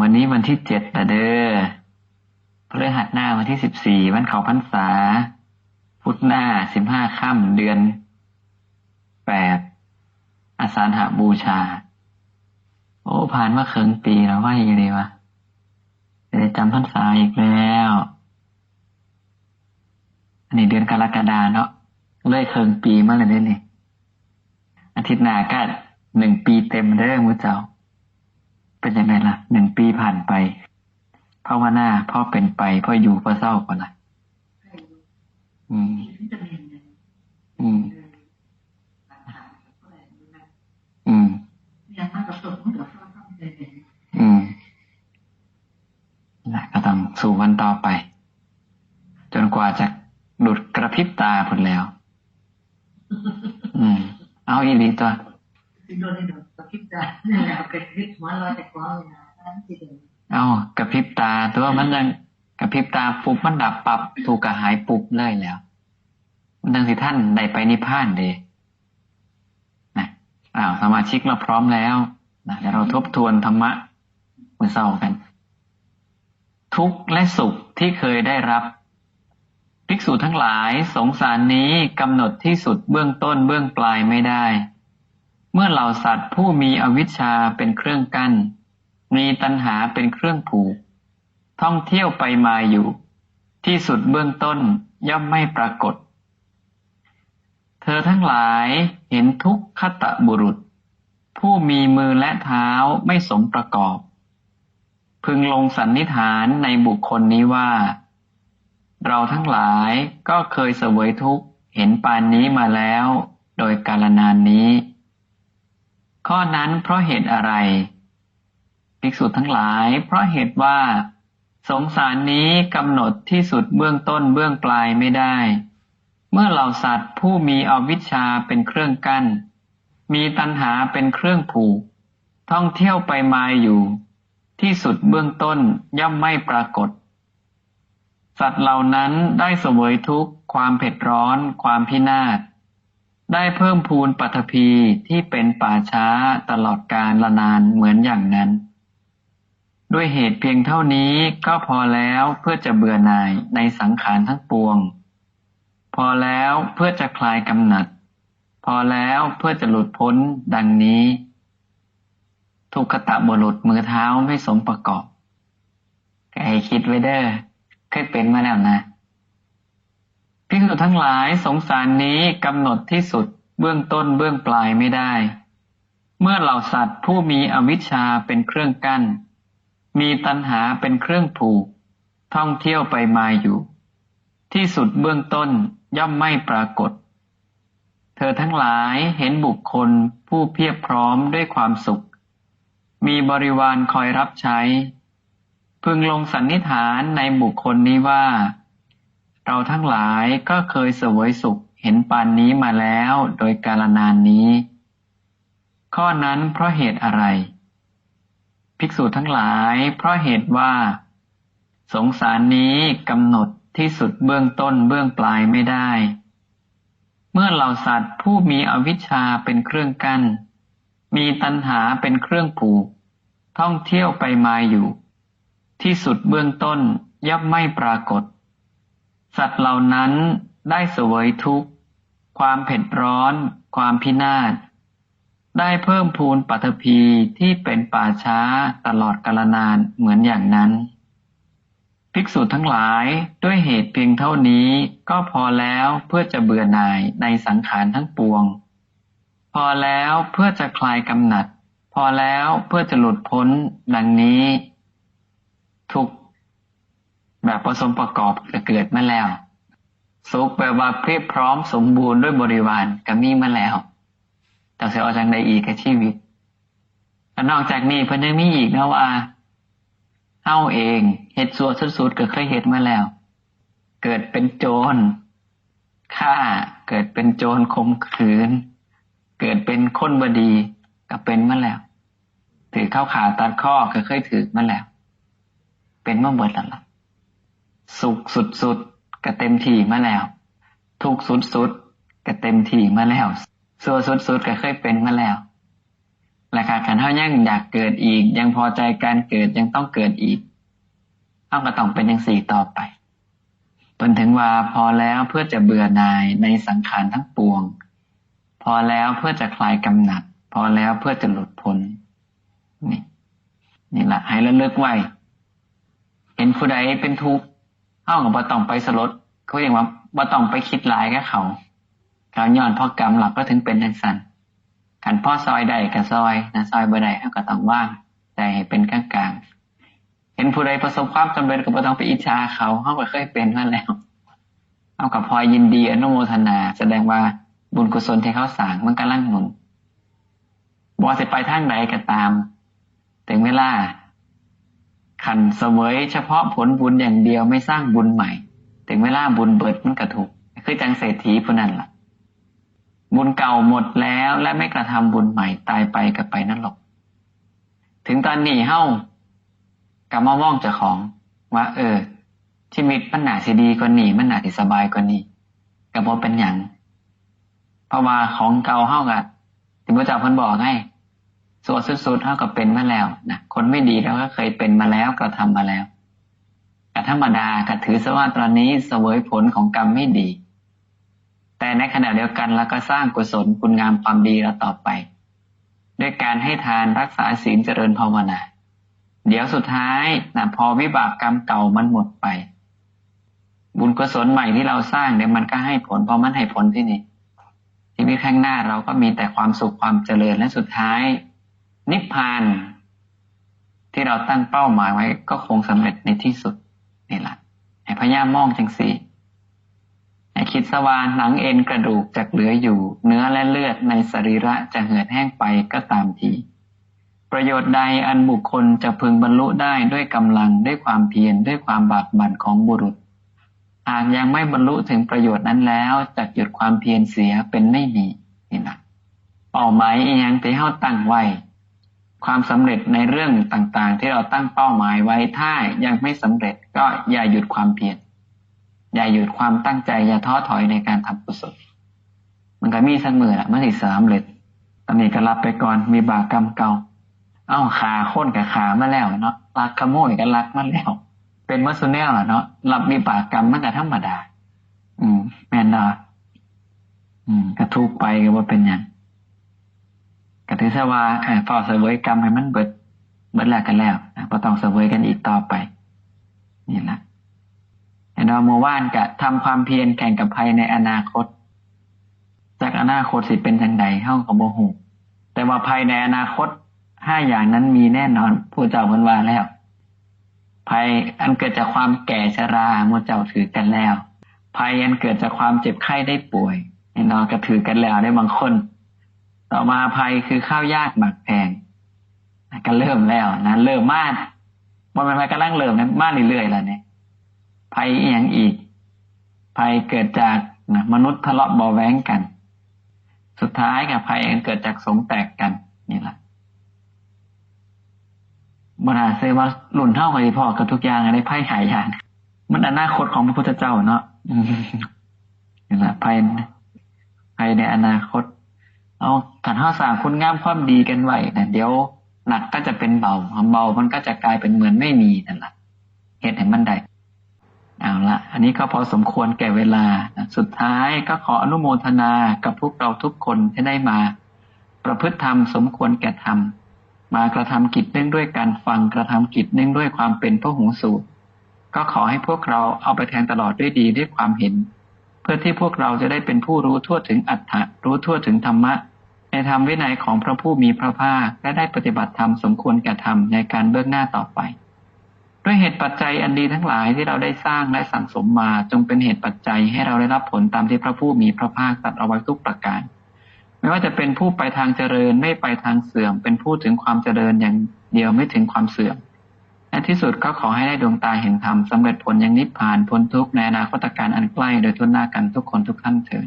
วันนี้วันที่เจ็ดนะเด้อพฤหัสหน้าวันที่สิบสี่วันเขาพรรษา พุธหน้าสิบห้าค่ำเดือนแปดอาสาฬหบูชา โอ้ ผ่านมาเคิงปีแล้วว่าอย่างไรวะจะจำพรรษาอีกแล้ว อันนี้เดือนกรกฎาเนาะเลยเคิงปีมาเลยเนี่ยอาทิตย์หน้าก็หนึ่งปีเต็มเด้อมูเจ้า เป็นยังไงล่ะหนึ่งปีผ่านไปภาวนาพ่อเป็นไปพ่ออยู่พ่อเศร้าก่อนละอืม อืม อืมอืมนะก็ต้องสู่วันต่อไป จนกว่าจะหลุดกระพริบตาผลแล้ว อืม เอาอีหลีตัว เอากระพริบตาตัวมันยังกระพริบตาปุ๊บมันดับปับถูกกระหายปุ๊บเลยแล้วมันดังสิท่านได้ไปนิพพานเดนะอ้าวสมาชิกเราพร้อมแล้วนะเดี๋ยวเราทบทวนธรรมะมือเศร้ากัน ทุกข์และสุขที่เคยได้รับภิกษุทั้งหลายสงสารนี้กำหนดที่สุดเบื้องต้นเบื้องปลายไม่ได้เมื่อเหล่าสัตว์ผู้มีอวิชชาเป็นเครื่องกั้น มีตัณหาเป็นเครื่องผูก ท่องเที่ยวไปมาอยู่ ที่สุดเบื้องต้นย่อมไม่ปรากฏ เธอทั้งหลายเห็นทุกขตะบุรุษ ผู้มีมือและเท้าไม่สมประกอบ พึงลงสันนิษฐานในบุคคลนี้ว่า เราทั้งหลายก็เคยเสวยทุกข์เห็นปานนี้มาแล้ว โดยกาลนานนี้ ข้อนั้นเพราะเหตุอะไร ภิกษุทั้งหลาย เพราะเหตุว่า สงสารนี้กำหนดที่สุดเบื้องต้นเบื้องปลายไม่ได้ เมื่อเหล่าสัตว์ผู้มีอวิชชาเป็นเครื่องกั้น มีตัณหาเป็นเครื่องผูก ท่องเที่ยวไปมาอยู่ ที่สุดเบื้องต้นย่อมไม่ปรากฏ สัตว์เหล่านั้นได้เสวยทุกข์ ความเผ็ดร้อน ความพินาศ ได้เพิ่มพูนปัทภีที่เป็นป่าช้าตลอดกาลละนานเหมือนอย่างนั้น ด้วยเหตุเพียงเท่านี้ก็พอแล้วเพื่อจะเบื่อหน่ายในสังขารทั้งปวง พอแล้วเพื่อจะคลายกำหนัด พอแล้วเพื่อจะหลุดพ้นดังนี้ ทุกขตะบรุษมือเท้าไม่สมประกอบแกให้คิดไว้เด้อเคยเป็นมาแล้วนะ พิกษุทั้งหลายสงสารนี้กำหนดที่สุดเบื้องต้นเบื้องปลายไม่ได้ เมื่อเหล่าสัตว์ผู้มีอวิชชาเป็นเครื่องกั้น มีตัณหาเป็นเครื่องผูก ท่องเที่ยวไปมาอยู่ ที่สุดเบื้องต้นย่อมไม่ปรากฏ เธอทั้งหลายเห็นบุคคลผู้เพียบพร้อมด้วยความสุข มีบริวารคอยรับใช้ พึงลงสันนิษฐานในบุคคลนี้ว่า เราทั้งหลายก็เคยเสวยสุขเห็นปานนี้มาแล้วโดยกาลนานนี้ ข้อนั้นเพราะเหตุอะไร ภิกษุทั้งหลายเพราะเหตุว่า สงสารนี้กำหนดที่สุดเบื้องต้นเบื้องปลายไม่ได้ เมื่อเหล่าสัตว์ผู้มีอวิชชาเป็นเครื่องกั้น มีตัณหาเป็นเครื่องผูก ท่องเที่ยวไปมาอยู่ ที่สุดเบื้องต้นย่อมไม่ปรากฏ สัตว์เหล่านั้นได้เสวยทุกข์ ความเผ็ดร้อน ความพินาศ ได้เพิ่มพูนปัทภีที่เป็นป่าช้าตลอดกาลนานเหมือนอย่างนั้น ภิกษุทั้งหลายด้วยเหตุเพียงเท่านี้ก็พอแล้วเพื่อจะเบื่อหน่ายในสังขารทั้งปวง พอแล้วเพื่อจะคลายกำหนัด พอแล้วเพื่อจะหลุดพ้นดังนี้ ทุก แบบผสมประกอบเกิดมาแล้ว สุขแปลว่าเพียบพร้อมสมบูรณ์ด้วยบริวารก็มีมาแล้วแต่เสียออกจากใดอีกกับชีวิตและนอกจากนี้เพิ่นยังมีอีกนะว่าเฮาเองเฮ็ดสัวนสุดๆก็เคยเฮ็ดมาแล้ว เกิดเป็นโจรฆ่าเกิดเป็นโจรข่มขืน เกิดเป็นคนบดีก็เป็นมาแล้ว ถือเข้าขาตัดข้อก็เคยถือมาแล้ว เป็นมาเบิดแล้วล่ะ สุขสุดๆก็เต็มที่มาแล้ว ทุกข์สุดๆก็เต็มที่มาแล้วสัวสุดๆก็เคยเป็นมาแล้วและขาดขันเท่ายังอยากเกิดอีก ยังพอใจการเกิดยังต้องเกิดอีกเท่าก็ต้องเป็นอย่างสี่ต่อไปจนถึงว่าพอแล้วเพื่อจะเบื่อหน่ายในสังขารทั้งปวง พอแล้วเพื่อจะคลายกำหนัด พอแล้วเพื่อจะหลุดพ้นนี่นี่แหละให้ระลึกไว้เห็นผู้ใดเป็นทุกข์ เท่ากับบ่ต้องไปสลดเขาเรียกว่าบ่ต้องไปคิดหลายกับเขาเขาย้อนพ่อกรรมหลักก็ถึงเป็นทังสันขันพ่อซอยใดกับซอยนะซอยบ่ได้เขาก็ต้องว่างแต่ให้เป็นกลางกลางเห็นผู้ใดประสบความสำเร็จก็บ่ต้องไปอิจฉาเขาเขาก็เคยเป็นมาแล้วเอากับพอยินดีอนุโมทนา แสดงว่าบุญกุศลที่เขาสร้างมันกำลังหนุนบอสิไปทางไหนก็ตาม ถึงเวลา ขันเสวยเฉพาะผลบุญอย่างเดียวไม่สร้างบุญใหม่ ถึงเวลาบุญเบิดมันกระถูกคือจังเศรษฐีผู้นั้นล่ะ บุญเก่าหมดแล้วและไม่กระทำบุญใหม่ตายไปกับไปนั่นหรอก ถึงตอนนี้เฮ้ากลับมามองเจ้าของว่าเออ ชีวิตมันหนาสิดีกว่านี้มันหนาสิสบายกว่านี้กับว่าเป็นอย่างเพราะว่าของเก่าเฮ้ากับที่พระเจ้าพันบอกให้ ส่วนสุดๆเท่ากับเป็นมาแล้วนะคนไม่ดีเราก็เคยเป็นมาแล้วกระทามาแล้วแต่ธรรมดากถือซะว่าตอนนี้เสวยผลของกรรมไม่ดี แต่ในขณะเดียวกันเราก็สร้างกุศลคุณงามความดีเราต่อไป ด้วยการให้ทานรักษาศีลเจริญภาวนา เดี๋ยวสุดท้ายนะพอวิบากกรรมเก่ามันหมดไป บุญกุศลใหม่ที่เราสร้างเดี๋ยวมันก็ให้ผลเพราะมันให้ผลที่นี่ชีวิตข้างหน้าเราก็มีแต่ความสุขความเจริญและสุดท้าย นิพพาน ที่เราตั้งเป้าหมายไว้ ก็คงสำเร็จในที่สุดนี่แหละให้พญามองจังสีให้คิดสวานหนังเอ็นกระดูกจะเหลืออยู่ เนื้อและเลือดในสรีระจะเหือดแห้งไปก็ตามทีประโยชน์ใดอันบุคคลจะพึงบรรลุได้ด้วยกำลังด้วยความเพียรด้วยความบากบั่นของบุรุษ หากยังไม่บรรลุถึงประโยชน์นั้นแล้วจะหยุดความเพียรเสียเป็นไม่มีนี่นะเป้าหมายอีกอย่างที่เฮาตั้งไว้ ความสำเร็จในเรื่องต่างๆ ที่เราตั้งเป้าหมายไว้ถ้ายังไม่สำเร็จก็อย่าหยุดความเพียรอย่าหยุดความตั้งใจอย่าท้อถอยในการทำกุศลมันก็มีสักมือแหละมันสิสำเร็จตอนนี้ก็รับไปก่อนมีบาปกรรมเก่า เอ้าขาโค้นกับขามาแล้วเนาะลักขโมยกันลักมาแล้ว เป็นมัสเนลเนาะรับมีบาปกรรมมันก็ธรรมดา อืม แม่นดาอืมกระทุกไปก็ว่าเป็นอย่าง ถือซะว่าพอเสวยกรรมให้มันเบิดเบิดแล้วกันแล้วพอต้องเสวยกันอีกต่อไป นี่แหละเห็นว่าเมื่อวานกะทำความเพียรแข่งกับภัยในอนาคต จากอนาคตสิเป็นทางใดเฮ้ากับโมหูแต่ว่าภัยในอนาคตห้าอย่างนั้นมีแน่นอนผู้เจ้าพันว่าแล้วภัยอันเกิดจากความแก่ชราเมื่อเจ้าถือกันแล้วภัยอันเกิดจากความเจ็บไข้ได้ป่วยแน่นอนก็ถือกันแล้วได้บางคน ต่อมาภัยคือข้าวยากหมักแพงก็เริ่มแล้วนะเริ่มมากมันเป็นภัยกำลังเริ่มนะมากเรื่อยๆแล้วเนี่ยภัยอย่างอีก ภัยเกิดจากนะมนุษย์ทะเลาะเบาแว้งกัน สุดท้ายกับภัยเกิดจากสงแตกกันนี่แหละบนาเซว่าหลุนเท่ากับพ่อกับทุกอย่างในไพ่หายอย่างมันอนาคตของพระพุทธเจ้าเนาะนี่แหละภัยภัยในอนาคต เอาขันห้าสามคุณงามความดีกันไว้นะเดี๋ยวหนักก็จะเป็นเบาเบามันก็จะกลายเป็นเหมือนไม่มีนั่นแหละเหตุแห่งมันใดเอาละอันนี้ก็พอสมควรแก่เวลา สุดท้ายก็ขออนุโมทนากับพวกเราทุกคนที่ได้มา ประพฤติธรรมสมควรแก่ธรรม มากระทำกิจเนื่องด้วยการฟังกระทำกิจเนื่องด้วยความเป็นพระหูสูตรก็ขอให้พวกเราเอาไปแทนตลอดด้วยดีด้วยความเห็น เพื่อที่พวกเราจะได้เป็นผู้รู้ทั่วถึงอัตถะรู้ทั่วถึงธรรมะ ในธรรมวินัยของพระผู้มีพระภาคและได้ปฏิบัติธรรมสมควรแก่ธรรมในการเบื้องหน้าต่อไป ด้วยเหตุปัจจัยอันดีทั้งหลายที่เราได้สร้างและสั่งสมมาจงเป็นเหตุปัจจัยให้เราได้รับผลตามที่พระผู้มีพระภาคตัดเอาไว้ทุกประการ ไม่ว่าจะเป็นผู้ไปทางเจริญไม่ไปทางเสื่อม เป็นผู้ถึงความเจริญอย่างเดียวไม่ถึงความเสื่อมและที่สุดก็ขอให้ได้ดวงตาเห็นธรรมสำเร็จผลอย่างนิพพานพ้นทุกข์ในอนาคตการอันใกล้โดยทุนหน้ากันทุกคนทุกท่านเถิด